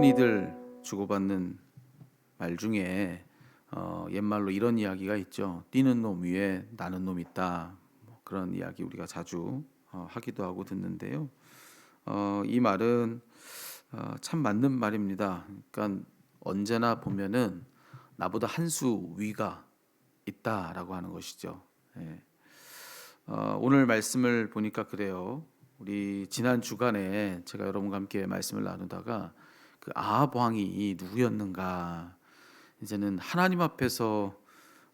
흔히들 주고받는 말 중에 어, 옛말로 이런 이야기가 있죠. 뛰는 놈 위에 나는 놈 있다. 뭐 그런 이야기 우리가 자주 어, 하기도 하고 듣는데요. 어, 이 말은 어, 참 맞는 말입니다. 그러니까 언제나 보면은 나보다 한 수 위가 있다라고 하는 것이죠. 예. 어, 오늘 말씀을 보니까 그래요. 우리 지난 주간에 제가 여러분과 함께 말씀을 나누다가 그 아합 왕이 누구였는가 이제는 하나님 앞에서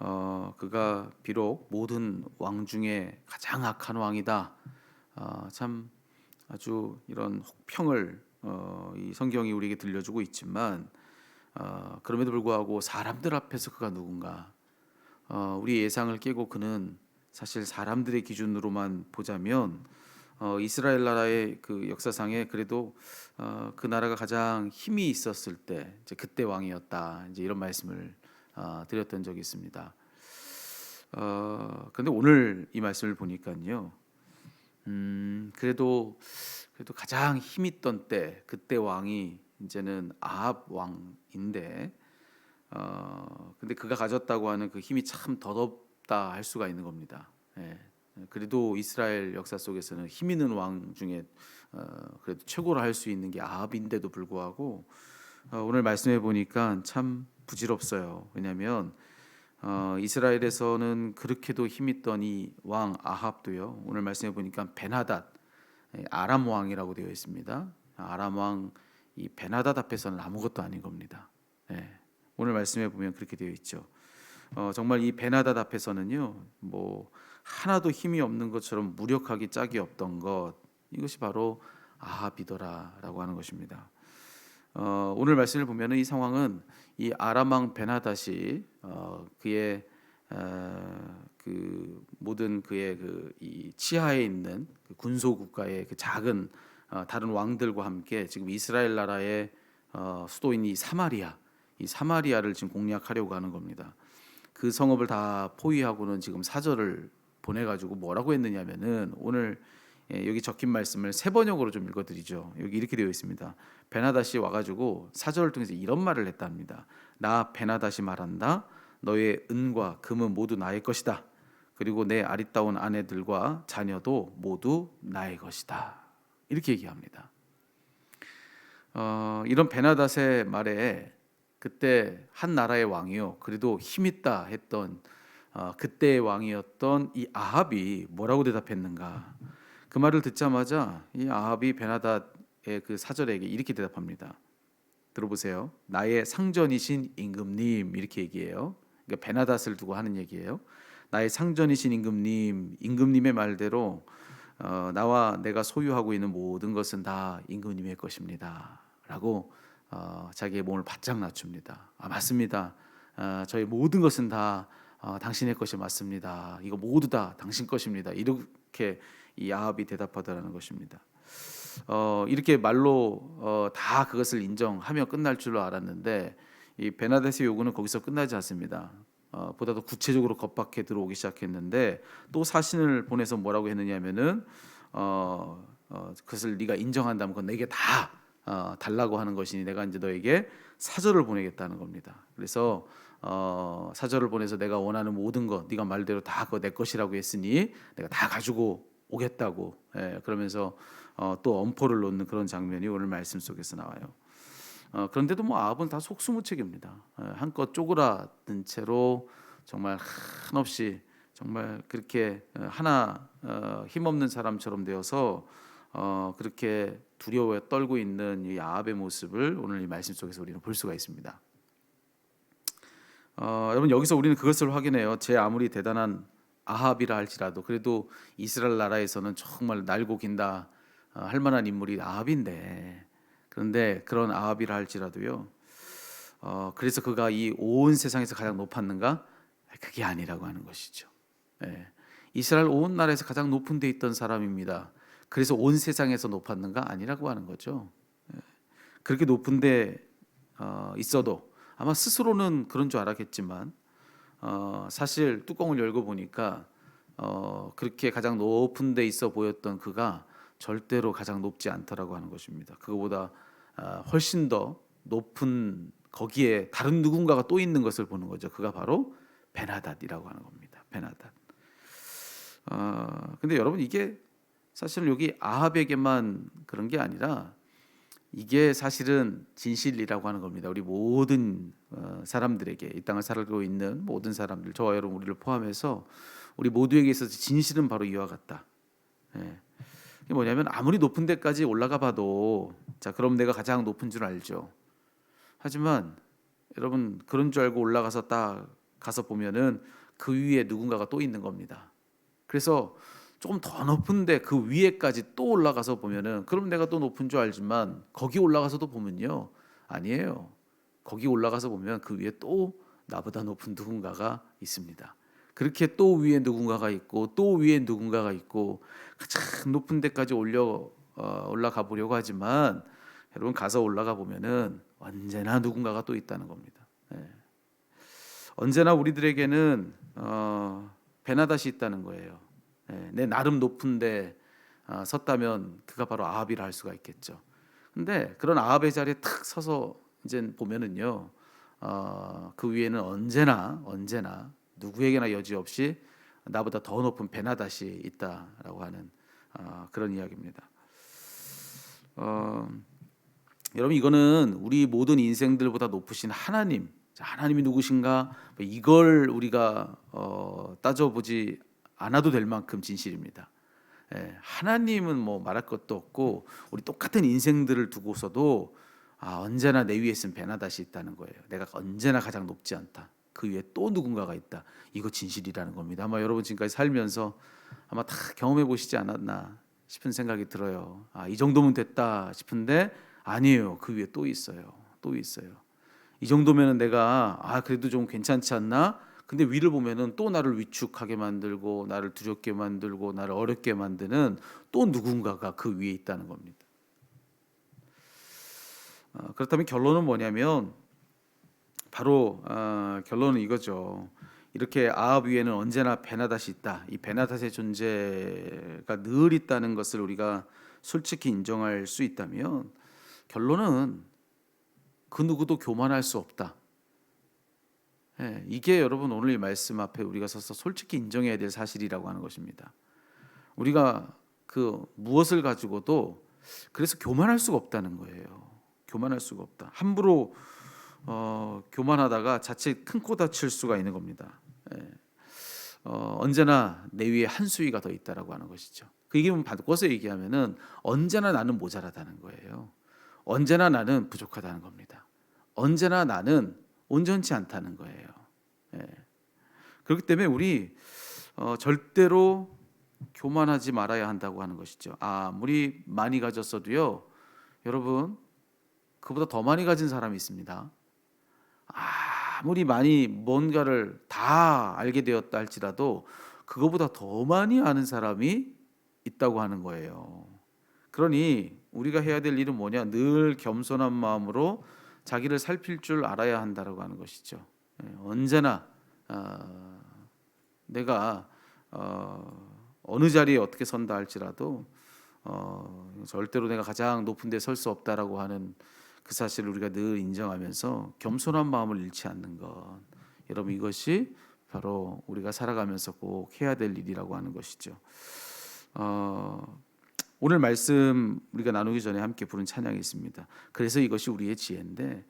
어, 그가 비록 모든 왕 중에 가장 악한 왕이다. 어, 참 아주 이런 혹평을 어, 이 성경이 우리에게 들려주고 있지만 어, 그럼에도 불구하고 사람들 앞에서 그가 누군가 어, 우리 예상을 깨고 그는 사실 사람들의 기준으로만 보자면 어, 이스라엘 나라의 그 역사상에 그래도 어, 그 나라가 가장 힘이 있었을 때 이제 그때 왕이었다 이제 이런 말씀을 어, 드렸던 적이 있습니다. 어, 근데 오늘 이 말씀을 보니까요, 음, 그래도 그래도 가장 힘 있던 때 그때 왕이 이제는 아합 왕인데, 어, 근데 그가 가졌다고 하는 그 힘이 참 더덥다 할 수가 있는 겁니다. 예. 그래도 이스라엘 역사 속에서는 힘 있는 왕 중에 어, 그래도 최고로 할 수 있는 게 아합인데도 불구하고 어, 오늘 말씀해 보니까 참 부질없어요. 왜냐하면 어, 이스라엘에서는 그렇게도 힘있던 이 왕 아합도요. 오늘 말씀해 보니까 베나닷 예, 아람 왕이라고 되어 있습니다. 아람 왕 이 베나닷 앞에서는 아무것도 아닌 겁니다. 예, 오늘 말씀해 보면 그렇게 되어 있죠. 어, 정말 이 베나닷 앞에서는요, 뭐 하나도 힘이 없는 것처럼 무력하기 짝이 없던 것 이것이 바로 아합이더라라고 하는 것입니다. 어, 오늘 말씀을 보면은 이 상황은 이 아람 왕 베나닷이 어, 그의 어, 그 모든 그의 그 이 치하에 있는 그 군소 국가의 그 작은 어, 다른 왕들과 함께 지금 이스라엘 나라의 어, 수도인 이 사마리아 이 사마리아를 지금 공략하려고 하는 겁니다. 그 성읍을 다 포위하고는 지금 사절을 보내가지고 뭐라고 했느냐면은 오늘 예, 여기 적힌 말씀을 세 번역으로 좀 읽어드리죠. 여기 이렇게 되어 있습니다. 베나다시 와가지고 사절을 통해서 이런 말을 했답니다. 나 베나다시 말한다. 너의 은과 금은 모두 나의 것이다. 그리고 내 아리따운 아내들과 자녀도 모두 나의 것이다. 이렇게 얘기합니다. 어, 이런 베나닷의 말에 그때 한 나라의 왕이요. 그래도 힘 있다 했던 어, 그때의 왕이었던 이 아합이 뭐라고 대답했는가? 그 말을 듣자마자 이 아합이 베나닷의 그 사절에게 이렇게 대답합니다. 들어보세요. 나의 상전이신 임금님 이렇게 얘기해요. 그러니까 베나닷을 두고 하는 얘기예요. 나의 상전이신 임금님, 임금님의 말대로 어, 나와 내가 소유하고 있는 모든 것은 다 임금님의 것입니다.라고 어, 자기의 몸을 바짝 낮춥니다. 아 맞습니다. 어, 저희 모든 것은 다 어, 당신의 것이 맞습니다. 이거 모두 다 당신 것입니다. 이렇게 이 아합이 대답하더라는 것입니다. 어, 이렇게 말로 어, 다 그것을 인정하며 끝날 줄로 알았는데 이 베나데스의 요구는 거기서 끝나지 않습니다. 어, 보다 더 구체적으로 겁박해 들어오기 시작했는데 또 사신을 보내서 뭐라고 했느냐면은 어, 어, 그것을 네가 인정한다면 그건 내게 다 어, 달라고 하는 것이니 내가 이제 너에게 사절을 보내겠다는 겁니다. 그래서 어, 사절을 보내서 내가 원하는 모든 것 네가 말대로 다 그거 내 것이라고 했으니 내가 다 가지고 오겠다고 예, 그러면서 어, 또 엄포를 놓는 그런 장면이 오늘 말씀 속에서 나와요. 어, 그런데도 뭐 아합은 다 속수무책입니다. 예, 한껏 쪼그라든 채로 정말 한없이 정말 그렇게 어, 하나 어, 힘없는 사람처럼 되어서 어, 그렇게 두려워 떨고 있는 이 아합의 모습을 오늘 이 말씀 속에서 우리는 볼 수가 있습니다. 어, 여러분 여기서 우리는 그것을 확인해요. 제 아무리 대단한 아합이라 할지라도 그래도 이스라엘 나라에서는 정말 날고 긴다 어, 할 만한 인물이 아합인데 그런데 그런 아합이라 할지라도요. 어, 그래서 그가 이 온 세상에서 가장 높았는가? 그게 아니라고 하는 것이죠. 예. 이스라엘 온 나라에서 가장 높은 데 있던 사람입니다. 그래서 온 세상에서 높았는가? 아니라고 하는 거죠. 예. 그렇게 높은 데 어, 있어도 아마 스스로는 그런 줄 알았겠지만 어, 사실 뚜껑을 열고 보니까 어, 그렇게 가장 높은 데 있어 보였던 그가 절대로 가장 높지 않더라고 하는 것입니다. 그거보다 어, 훨씬 더 높은 거기에 다른 누군가가 또 있는 것을 보는 거죠. 그가 바로 베나닷이라고 하는 겁니다. 베나닷. 아 근데 여러분 이게 사실 여기 아합에게만 그런 게 아니라 이게 사실은 진실이라고 하는 겁니다. 우리 모든 어, 사람들에게 이 땅을 살고 있는 모든 사람들, 저와 여러분 우리를 포함해서 우리 모두에게 있어서 진실은 바로 이와 같다. 예. 이게 뭐냐면 아무리 높은 데까지 올라가 봐도 자 그럼 내가 가장 높은 줄 알죠. 하지만 여러분 그런 줄 알고 올라가서 딱 가서 보면은 그 위에 누군가가 또 있는 겁니다. 그래서 조금 더 높은데 그 위에까지 또 올라가서 보면은 그럼 내가 또 높은 줄 알지만 거기 올라가서도 보면요 아니에요. 거기 올라가서 보면 그 위에 또 나보다 높은 누군가가 있습니다. 그렇게 또 위에 누군가가 있고 또 위에 누군가가 있고 가장 높은 데까지 올려 어, 올라가 보려고 하지만 여러분 가서 올라가 보면은 언제나 누군가가 또 있다는 겁니다. 예. 언제나 우리들에게는 어, 베나다시 있다는 거예요. 예, 내 나름 높은데 아, 섰다면 그가 바로 아합이라 할 수가 있겠죠. 근데 그런 아합의 자리에 탁 서서 이제 보면은요, 어, 그 위에는 언제나 언제나 누구에게나 여지없이 나보다 더 높은 베나다시 있다라고 하는 어, 그런 이야기입니다. 어, 여러분 이거는 우리 모든 인생들보다 높으신 하나님, 자, 하나님이 누구신가 뭐 이걸 우리가 어, 따져보지 않아도 될 만큼 진실입니다. 예, 하나님은 뭐 말할 것도 없고 우리 똑같은 인생들을 두고서도 아, 언제나 내 위에 있으면 베나다시 있다는 거예요. 내가 언제나 가장 높지 않다. 그 위에 또 누군가가 있다. 이거 진실이라는 겁니다. 아마 여러분 지금까지 살면서 아마 다 경험해 보시지 않았나 싶은 생각이 들어요. 아, 이 정도면 됐다 싶은데 아니에요. 그 위에 또 있어요. 또 있어요. 이 정도면은 내가 아 그래도 좀 괜찮지 않나? 근데 위를 보면은 또 나를 위축하게 만들고 나를 두렵게 만들고 나를 어렵게 만드는 또 누군가가 그 위에 있다는 겁니다. 어, 그렇다면 결론은 뭐냐면 바로 어, 결론은 이거죠. 이렇게 아합 위에는 언제나 베나닷이 있다. 이 베나닷의 존재가 늘 있다는 것을 우리가 솔직히 인정할 수 있다면 결론은 그 누구도 교만할 수 없다. 예, 이게 여러분 오늘 이 말씀 앞에 우리가 서서 솔직히 인정해야 될 사실이라고 하는 것입니다. 우리가 그 무엇을 가지고도 그래서 교만할 수가 없다는 거예요. 교만할 수가 없다. 함부로 어, 교만하다가 자칫 큰 코 다칠 수가 있는 겁니다. 예. 어, 언제나 내 위에 한 수위가 더 있다라고 하는 것이죠. 그 얘기는 바꿔서 얘기하면은 언제나 나는 모자라다는 거예요. 언제나 나는 부족하다는 겁니다. 언제나 나는 온전치 않다는 거예요. 예. 그렇기 때문에 우리 어, 절대로 교만하지 말아야 한다고 하는 것이죠. 아무리 많이 가졌어도요, 여러분 그보다 더 많이 가진 사람이 있습니다. 아무리 많이 뭔가를 다 알게 되었다 할지라도 그거보다 더 많이 아는 사람이 있다고 하는 거예요. 그러니 우리가 해야 될 일은 뭐냐? 늘 겸손한 마음으로 자기를 살필 줄 알아야 한다라고 하는 것이죠. 예, 언제나 어, 내가 어, 어느 자리에 어떻게 선다 할지라도 어, 절대로 내가 가장 높은 데 설 수 없다라고 하는 그 사실을 우리가 늘 인정하면서 겸손한 마음을 잃지 않는 것. 여러분 이것이 바로 우리가 살아가면서 꼭 해야 될 일이라고 하는 것이죠. 어, 오늘 말씀 우리가 나누기 전에 함께 부른 찬양이 있습니다. 그래서 이것이 우리의 지혜인데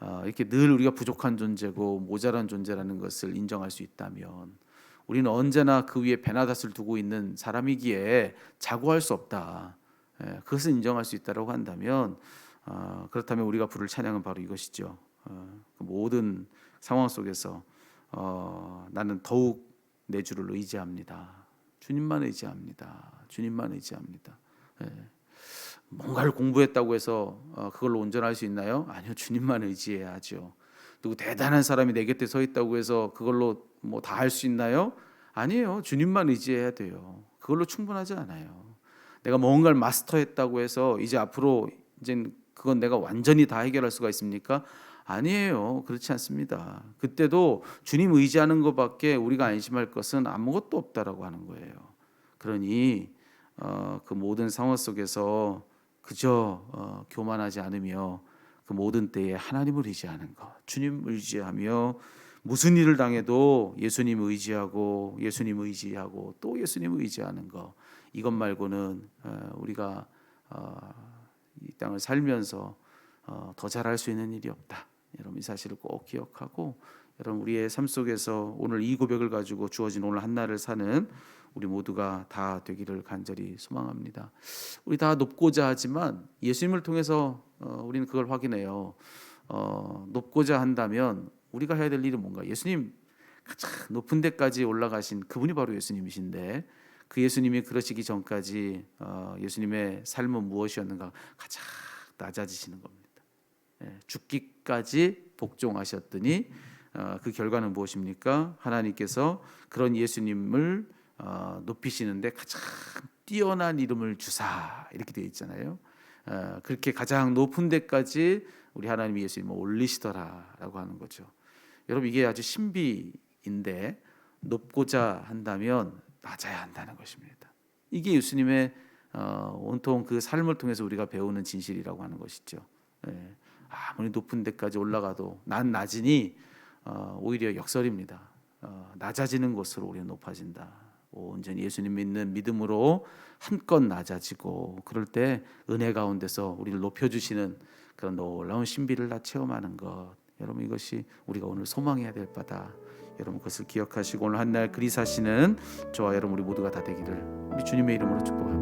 어, 이렇게 늘 우리가 부족한 존재고 모자란 존재라는 것을 인정할 수 있다면 우리는 언제나 그 위에 베나닷을 두고 있는 사람이기에 자고할 수 없다. 예, 그것을 인정할 수 있다라고 한다면 어, 그렇다면 우리가 부를 찬양은 바로 이것이죠. 어, 그 모든 상황 속에서 어, 나는 더욱 내 주를 의지합니다. 주님만 의지합니다. 주님만 의지합니다. 예. 뭔가를 공부했다고 해서 어, 그걸로 온전할 수 있나요? 아니요, 주님만 의지해야죠. 누구 대단한 사람이 내 곁에 서 있다고 해서 그걸로 뭐 다 할 수 있나요? 아니에요, 주님만 의지해야 돼요. 그걸로 충분하지 않아요. 내가 뭔가를 마스터했다고 해서 이제 앞으로 이제 그건 내가 완전히 다 해결할 수가 있습니까? 아니에요. 그렇지 않습니다. 그때도 주님 의지하는 것밖에 우리가 안심할 것은 아무것도 없다라고 하는 거예요. 그러니 어, 그 모든 상황 속에서 그저 어, 교만하지 않으며 그 모든 때에 하나님을 의지하는 것, 주님 의지하며 무슨 일을 당해도 예수님 의지하고 예수님 의지하고 또 예수님 의지하는 것 이것 말고는 어, 우리가 어, 이 땅을 살면서 어, 더 잘할 수 있는 일이 없다. 여러분 이 사실을 꼭 기억하고 여러분 우리의 삶 속에서 오늘 이 고백을 가지고 주어진 오늘 한 날을 사는 우리 모두가 다 되기를 간절히 소망합니다. 우리 다 높고자 하지만 예수님을 통해서 어, 우리는 그걸 확인해요. 어, 높고자 한다면 우리가 해야 될 일은 뭔가? 예수님 가장 높은 데까지 올라가신 그분이 바로 예수님이신데 그 예수님이 그러시기 전까지 어, 예수님의 삶은 무엇이었는가 가장 낮아지시는 겁니다. 예, 죽기까지 복종하셨더니 어, 그 결과는 무엇입니까? 하나님께서 그런 예수님을 어, 높이시는데 가장 뛰어난 이름을 주사 이렇게 되어 있잖아요. 어, 그렇게 가장 높은 데까지 우리 하나님 예수님을 올리시더라라고 하는 거죠. 여러분 이게 아주 신비인데 높고자 한다면 낮아야 한다는 것입니다. 이게 예수님의 어, 온통 그 삶을 통해서 우리가 배우는 진실이라고 하는 것이죠. 예. 아무리 높은 데까지 올라가도 난 낮으니 어, 오히려 역설입니다. 어, 낮아지는 곳으로 우리는 높아진다. 온전히 예수님 믿는 믿음으로 한껏 낮아지고 그럴 때 은혜 가운데서 우리를 높여주시는 그런 놀라운 신비를 다 체험하는 것. 여러분 이것이 우리가 오늘 소망해야 될 바다. 여러분 그것을 기억하시고 오늘 한 날 그리 사시는 저와 여러분 우리 모두가 다 되기를 우리 주님의 이름으로 축복합니다.